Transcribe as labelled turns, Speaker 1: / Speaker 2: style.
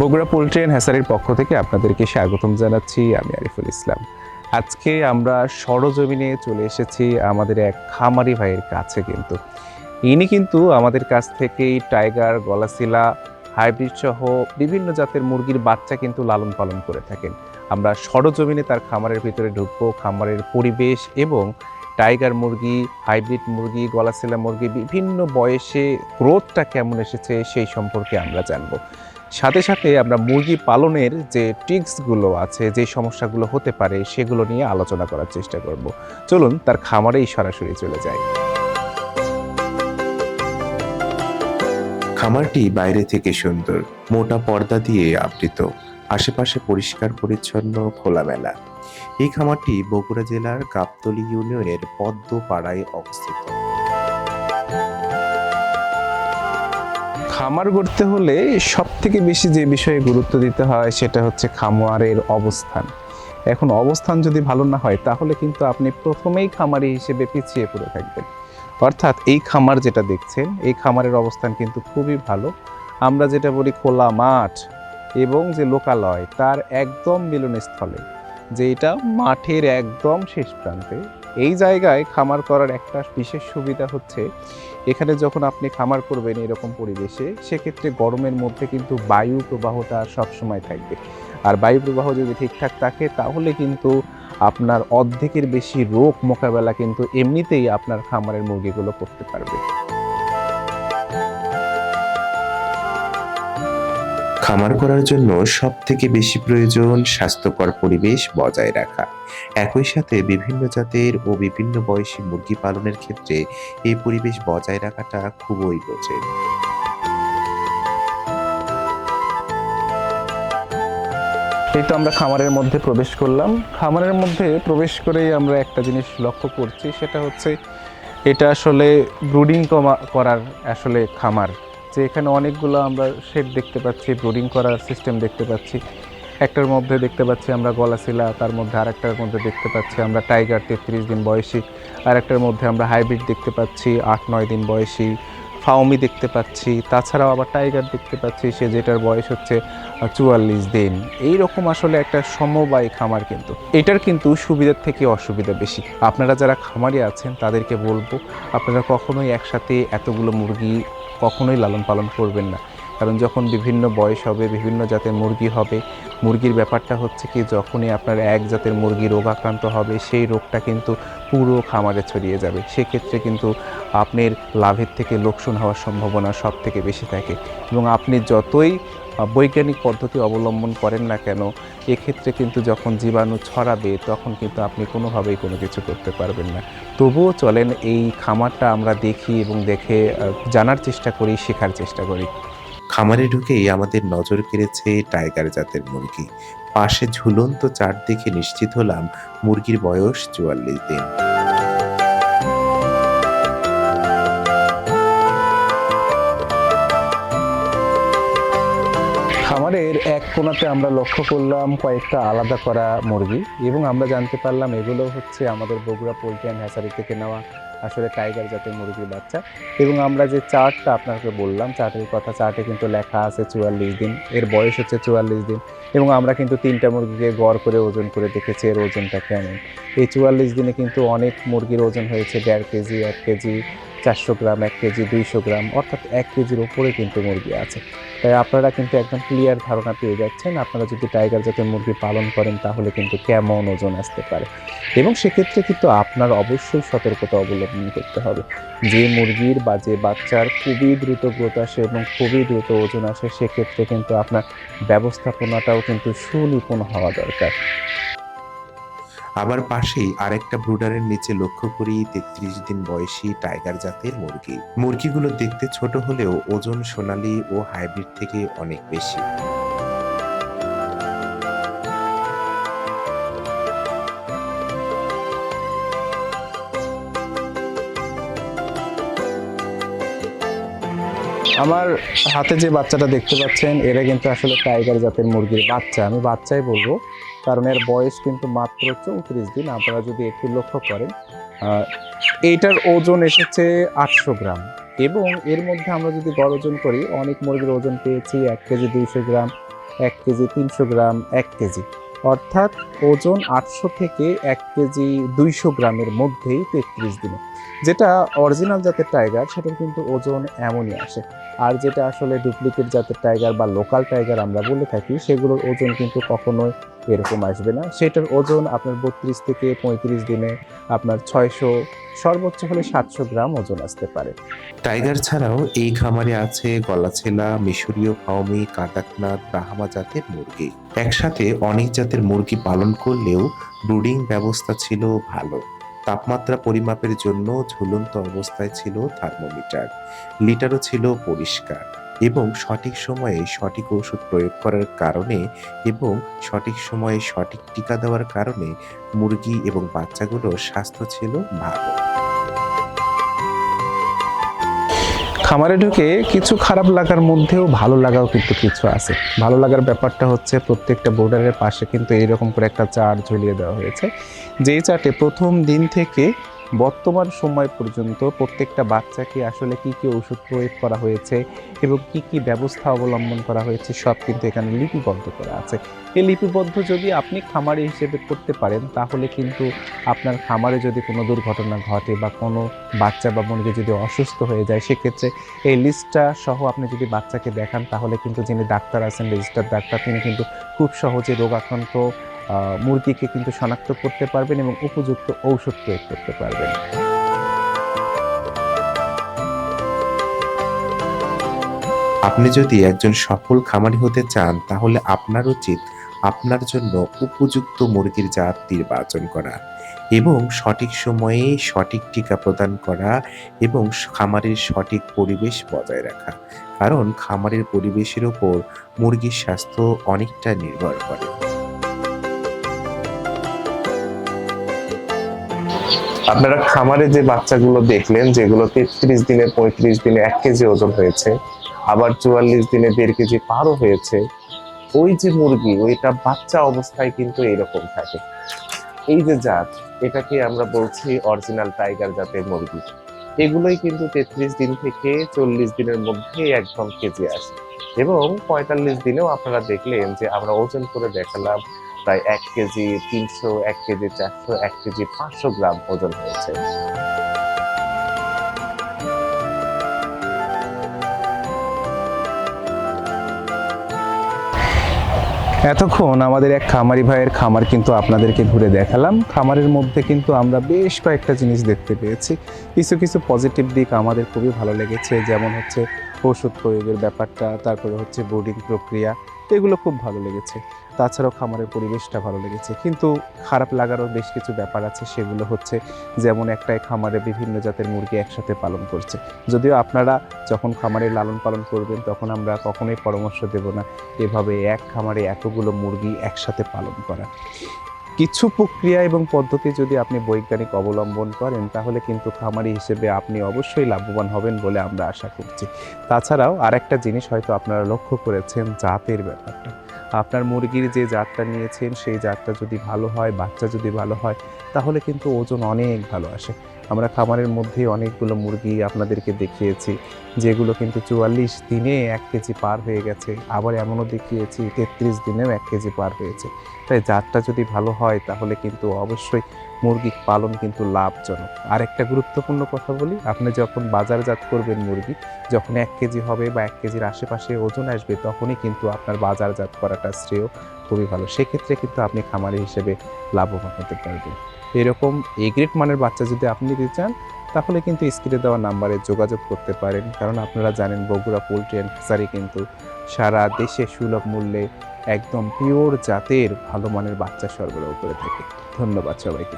Speaker 1: Bogura poultry and হ্যাসারির পক্ষ থেকে আপনাদেরকে স্বাগতম জানাচ্ছি আমি আরিফুল ইসলাম। আজকে আমরা সরজমিনে চলে এসেছি আমাদের এক খামারি ভাইয়ের কাছে কিন্তু। ইনি কিন্তু আমাদের কাছ থেকেই টাইগার, গলাশিলা, হাইব্রিড সহ বিভিন্ন জাতের মুরগির বাচ্চা কিন্তু লালন পালন করে থাকেন। আমরা সরজমিনে তার খামারের ভিতরে ঢুকবো। খামারের পরিবেশ এবং টাইগার মুরগি, হাইব্রিড মুরগি, গলাশিলা মুরগি বিভিন্ন বয়সে গ্রোথটা কেমন এসেছে সেই সম্পর্কে আমরা জানব। সাথে সাথে আমরা মুরগি পালনের যে টিক্সগুলো আছে, যে সমস্যাগুলো হতে পারে, সেগুলো নিয়ে আলোচনা করার চেষ্টা করব। চলুন, তার খামারেই সরাসরি চলে যায়
Speaker 2: খামারটি বাইরে থেকে সুন্দর, মোটা পর্দা দিয়ে আবৃত, আশেপাশে পরিষ্কার, পরিচ্ছন্ন, খোলামেলা। এই খামারটি বগুড়া জেলার গাবতলী ইউনিয়নের পদ্মপাড়ায় অবস্থিত।
Speaker 1: খামার গড়তে হলে সব থেকে বেশি যে বিষয়ে গুরুত্ব দিতে হয় সেটা হচ্ছে খামারের অবস্থান। এখন অবস্থান যদি ভালো না হয়, তাহলে কিন্তু আপনি প্রথমেই খামারি হিসেবে পিছিয়ে পড়ে থাকবেন। অর্থাৎ এই খামার যেটা দেখছেন, এই খামারের অবস্থান কিন্তু খুবই ভালো। আমরা যেটা বলি খোলা মাঠ এবং যে লোকালয়, তার একদম মিলনস্থলে যে এটা মাঠের একদম শেষ প্রান্তে। এই জায়গায় খামার করার একটা বিশেষ সুবিধা হচ্ছে, এখানে যখন আপনি খামার করবেন এরকম পরিবেশে, সেক্ষেত্রে গরমের মধ্যে কিন্তু বায়ু প্রবাহটা সবসময় থাকবে। আর বায়ু প্রবাহ যদি ঠিকঠাক থাকে, তাহলে কিন্তু আপনার অর্ধেকের বেশি রোগ মোকাবেলা কিন্তু এমনিতেই আপনার খামারের মুরগিগুলো করতে পারবে।
Speaker 2: খামার করার জন্য সব থেকে বেশি প্রয়োজন স্বাস্থ্যকর পরিবেশ বজায় রাখা। একই সাথে বিভিন্ন জাতের ও বিভিন্ন বয়সী মুরগি পালনের ক্ষেত্রে এই পরিবেশ বজায় রাখাটা খুবই কঠিন।
Speaker 1: এই তো আমরা খামারের মধ্যে প্রবেশ করলাম। খামারের মধ্যে প্রবেশ করেই আমরা একটা জিনিস লক্ষ্য করছি, সেটা হচ্ছে এটা আসলে ব্রুডিং করার আসলে খামার। যে এখানে অনেকগুলো আমরা শেড দেখতে পাচ্ছি ব্রুডিং করার সিস্টেম দেখতে পাচ্ছি। একটার মধ্যে দেখতে পাচ্ছি আমরা গলাশিলা, তার মধ্যে আরেকটার মধ্যে দেখতে পাচ্ছি আমরা টাইগার তেত্রিশ দিন বয়সী। আরেকটার মধ্যে আমরা হাইব্রিড দেখতে পাচ্ছি, আট, নয় দিন বয়সী। ফাউমি দেখতে পাচ্ছি, তাছাড়াও আবার টাইগার দেখতে পাচ্ছি, সে যেটার বয়স হচ্ছে চুয়াল্লিশ দিন। এই রকম আসলে একটা সমবায় খামার কিন্তু। এটার কিন্তু সুবিধার থেকে অসুবিধা বেশি। আপনারা যারা খামারে আছেন, তাদেরকে বলব, আপনারা কখনোই একসাথে এতগুলো মুরগি কখনোই লালন পালন করবেন না। কারণ যখন বিভিন্ন বয়স হবে, বিভিন্ন জাতের মুরগি হবে, মুরগির ব্যাপারটা হচ্ছে কি, যখনই আপনার এক জাতের মুরগি রোগাক্রান্ত হবে, সেই রোগটা কিন্তু পুরো খামারে ছড়িয়ে যাবে। সেক্ষেত্রে কিন্তু আপনার লাভের থেকে লোকসান হওয়ার সম্ভাবনা সব থেকে বেশি থাকে। এবং আপনি যতই বৈজ্ঞানিক পদ্ধতি অবলম্বন করেন না কেন, এক্ষেত্রে কিন্তু যখন জীবাণু ছড়াবে, তখন কিন্তু আপনি কোনোভাবেই কোনো কিছু করতে পারবেন না। তবুও চলেন, এই খামারটা আমরা দেখি এবং দেখে জানার চেষ্টা করি, শেখার চেষ্টা করি।
Speaker 2: খামারে ঢুকেই আমাদের নজর কেড়েছে টাইগার জাতের মুরগি। পাশে ঝুলন্ত চার দেখে নিশ্চিত হলাম মুরগির বয়স চুয়াল্লিশ দিন।
Speaker 1: খামারের এক কোণাতে আমরা লক্ষ্য করলাম কয়েকটা আলাদা করা মুরগি এবং আমরা জানতে পারলাম এগুলো হচ্ছে আমাদের বগুড়া পোল্ট্রি অ্যান্ড হ্যাচারি থেকে নেওয়া আসলে টাইগার জাতের মুরগির বাচ্চা। এবং আমরা যে চার্টটা আপনাকে বললাম, চার্টের কথা, চার্টে কিন্তু লেখা আছে চুয়াল্লিশ দিন। এর বয়স হচ্ছে চুয়াল্লিশ দিন। এবং আমরা কিন্তু তিনটা মুরগিকে গড় করে, ওজন করে দেখেছি, এর ওজনটা কেমন। এই চুয়াল্লিশ দিনে কিন্তু অনেক মুরগির ওজন হয়েছে দেড় কেজি, এক কেজি। চারশো গ্রাম, এক কেজি, দুইশো গ্রাম, অর্থাৎ এক কেজির ওপরে কিন্তু মুরগি আছে। তাই আপনারা কিন্তু একদম ক্লিয়ার ধারণা পেয়ে যাচ্ছেন, আপনারা যদি টাইগার জাতের মুরগি পালন করেন তাহলে কিন্তু কেমন ওজন আসতে পারে। এবং সেক্ষেত্রে কিন্তু আপনার অবশ্যই সতর্কতা অবলম্বন করতে হবে। যে মুরগির বা যে বাচ্চার খুবই দ্রুত গ্রোথ আসে এবং খুবই দ্রুত ওজন আসে, সেক্ষেত্রে কিন্তু আপনার ব্যবস্থাপনাটাও কিন্তু সুনিপুণ হওয়া দরকার।
Speaker 2: আবার পাশেই আরেকটা ব্রুডারের নিচে লক্ষ্য করি তেত্রিশ দিন বয়সী টাইগার জাতের মুরগি। মুরগিগুলো দেখতে ছোট হলেও ওজন সোনালি ও হাইব্রিড থেকে অনেক বেশি।
Speaker 1: আমার হাতে যে বাচ্চাটা দেখতে পাচ্ছেন এরা কিন্তু আসলে টাইগার জাতের মুরগির বাচ্চা। আমি বাচ্চাই বলব, কারণ এর বয়স কিন্তু মাত্র চৌত্রিশ দিন। আপনারা যদি একটু লক্ষ্য করেন এইটার ওজন এসেছে আটশো গ্রাম এবং এর মধ্যে আমরা যদি গড় ওজন করি, অনেক মুরগির ওজন পেয়েছি এক কেজি দুইশো গ্রাম, এক কেজি তিনশো গ্রাম, এক কেজি। অর্থাৎ ওজন আটশো থেকে এক কেজি দুইশো গ্রামের মধ্যেই তেত্রিশ দিনে। যেটা অরিজিনাল জাতের টাইগার সেটার কিন্তু ওজন এমনই আসে। আর যেটা আসলে ডুপ্লিকেট জাতের টাইগার বা লোকাল টাইগার আমরা বলে থাকি, সেগুলোর ওজন কিন্তু কখনোই এরকম আসবে না। সেটার ওজন আপনার বত্রিশ থেকে পঁয়ত্রিশ দিনে আপনার ছয়শো, সর্বোচ্চ হলে সাতশো গ্রাম ওজন আসতে পারে।
Speaker 2: টাইগার ছাড়াও এই খামারে আছে গলাছেলা মিশরীয় ফাউমি কাতাকনাথ ব্রাহ্মা জাতের মুরগি। একসাথে অনেক জাতের মুরগি পালন করলেও ব্রুডিং ব্যবস্থা ছিল ভালো। তাপমাত্রা পরিমাপের জন্য ঝুলন্ত অবস্থায় ছিল থার্মোমিটার। লিটারও ছিল পরিষ্কার। এবং সঠিক সময়ে সঠিক ওষুধ প্রয়োগ করার কারণে এবং সঠিক সময়ে সঠিক টিকা দেওয়ার কারণে মুরগি এবং বাচ্চাগুলোর স্বাস্থ্য ছিল ভালো।
Speaker 1: খামারে ঢুকে কিছু খারাপ লাগার মধ্যেও ভালো লাগাও কিন্তু কিছু আছে। ভালো লাগার ব্যাপারটা হচ্ছে প্রত্যেকটা বোর্ডারের পাশে কিন্তু এইরকম করে একটা চার ঝুলিয়ে দেওয়া হয়েছে। যেই চার্টে প্রথম দিন থেকে বর্তমান সময় পর্যন্ত প্রত্যেকটা বাচ্চাকে আসলে কি কি ওষুধ প্রয়োগ করা হয়েছে এবং কি কি ব্যবস্থা অবলম্বন করা হয়েছে সব কিন্তু এখানে লিপিবদ্ধ করা আছে। এই লিপিবদ্ধ যদি আপনি খামারি হিসেবে করতে পারেন, তাহলে কিন্তু আপনার খামারে যদি কোনো দুর্ঘটনা ঘটে বা কোনো বাচ্চা বা মুরগি যদি অসুস্থ হয়ে যায়, সেক্ষেত্রে এই লিস্টটা সহ আপনি যদি বাচ্চাকে দেখান, তাহলে কিন্তু যিনি ডাক্তার আছেন রেজিস্টার ডাক্তার, তিনি কিন্তু খুব সহজে রোগাক্রান্ত মুরগিকে কিন্তু শনাক্ত করতে পারবেন এবং উপযুক্ত ঔষধ প্রয়োগ করতে পারবেন।
Speaker 2: আপনি যদি একজন সফল খামারি হতে চান, তাহলে আপনার উচিত আপনার জন্য উপযুক্ত মুরগির জাত নির্বাচন করা এবং সঠিক সময়ে সঠিক টিকা প্রদান করা এবং খামারের সঠিক পরিবেশ বজায় রাখা। কারণ খামারের পরিবেশের উপর মুরগির স্বাস্থ্য অনেকটা নির্ভর করে।
Speaker 1: আপনারা খামারে যে বাচ্চাগুলো দেখলেন, যেগুলো তেত্রিশ দিনে, পঁয়ত্রিশ দিনে এক কেজি ওজন হয়েছে, আবার চুয়াল্লিশ দিনে দেড় কেজি পারও হয়েছে, ওই যে মুরগি, ওইটা বাচ্চা অবস্থায় কিন্তু এরকম থাকে। এই যে জাত, এটাকে আমরা বলছি অরিজিনাল টাইগার জাতের মুরগি। এগুলোই কিন্তু তেত্রিশ দিন থেকে চল্লিশ দিনের মধ্যে একদম কেজি আসে। এবং পঁয়তাল্লিশ দিনেও আপনারা দেখলেন যে আমরা ওজন করে দেখালাম প্রায় এক কেজি, তিনশো, এক কেজি, চারশো, এক কেজি, পাঁচশো গ্রাম ওজন হয়েছে। এতক্ষণ আমাদের এক খামারি ভাইয়ের খামার কিন্তু আপনাদেরকে ঘুরে দেখালাম। খামারের মধ্যে কিন্তু আমরা বেশ কয়েকটা জিনিস দেখতে পেয়েছি। কিছু কিছু পজিটিভ দিক আমাদের খুবই ভালো লেগেছে, যেমন হচ্ছে ওষুধ প্রয়োগের ব্যাপারটা, তারপরে হচ্ছে বোর্ডিং প্রক্রিয়া, এগুলো খুব ভালো লেগেছে। তাছাড়াও খামারের পরিবেশটা ভালো লেগেছে। কিন্তু খারাপ লাগারও বেশ কিছু ব্যাপার আছে, সেগুলো হচ্ছে যেমন একটাই খামারে বিভিন্ন জাতের মুরগি একসাথে পালন করছে। যদিও আপনারা যখন খামারে লালন পালন করবেন, তখন আমরা কখনোই পরামর্শ দেব না এভাবে এক খামারে এতগুলো মুরগি একসাথে পালন করা। কিছু প্রক্রিয়া এবং পদ্ধতি যদি আপনি বৈজ্ঞানিক অবলম্বন করেন, তাহলে কিন্তু খামারি হিসেবে আপনি অবশ্যই লাভবান হবেন বলে আমরা আশা করছি। তাছাড়াও আরেকটা জিনিস হয়তো আপনারা লক্ষ্য করেছেন, জাতের ব্যাপারটা। আপনার মুরগির যে জাতটা নিয়েছেন, সেই জাতটা যদি ভালো হয়, বাচ্চা যদি ভালো হয়, তাহলে কিন্তু ওজন অনেক ভালো আসে। আমরা খামারের মধ্যে অনেকগুলো মুরগি আপনাদেরকে দেখিয়েছি, যেগুলো কিন্তু চুয়াল্লিশ দিনে এক কেজি পার হয়ে গেছে, আবার এমনও দেখিয়েছি তেত্রিশ দিনেও এক কেজি পার হয়েছে। তাই জাতটা যদি ভালো হয়, তাহলে কিন্তু অবশ্যই মুরগি পালন কিন্তু লাভজনক। আর একটা গুরুত্বপূর্ণ কথা বলি, আপনি যখন বাজারজাত করবেন মুরগি, যখন এক কেজি হবে বা এক কেজির আশেপাশে ওজন আসবে, তখনই কিন্তু আপনার বাজারজাত করাটা শ্রেয়, খুবই ভালো। সেক্ষেত্রে কিন্তু আপনি খামারি হিসেবে লাভবান হতে পারবেন। এরকম এ গ্রেড মানের বাচ্চা যদি আপনি নিতে চান, তাহলে কিন্তু স্ক্রিনে দেওয়া নাম্বারে যোগাযোগ করতে পারেন। কারণ আপনারা জানেন বগুড়া পোলট্রি অ্যান্ড ফিশারি কিন্তু সারা দেশে সুলভ মূল্যে একদম পিওর জাতের ভালো মানের বাচ্চা সরবরাহ করে থাকে। ধন্যবাদ সবাইকে।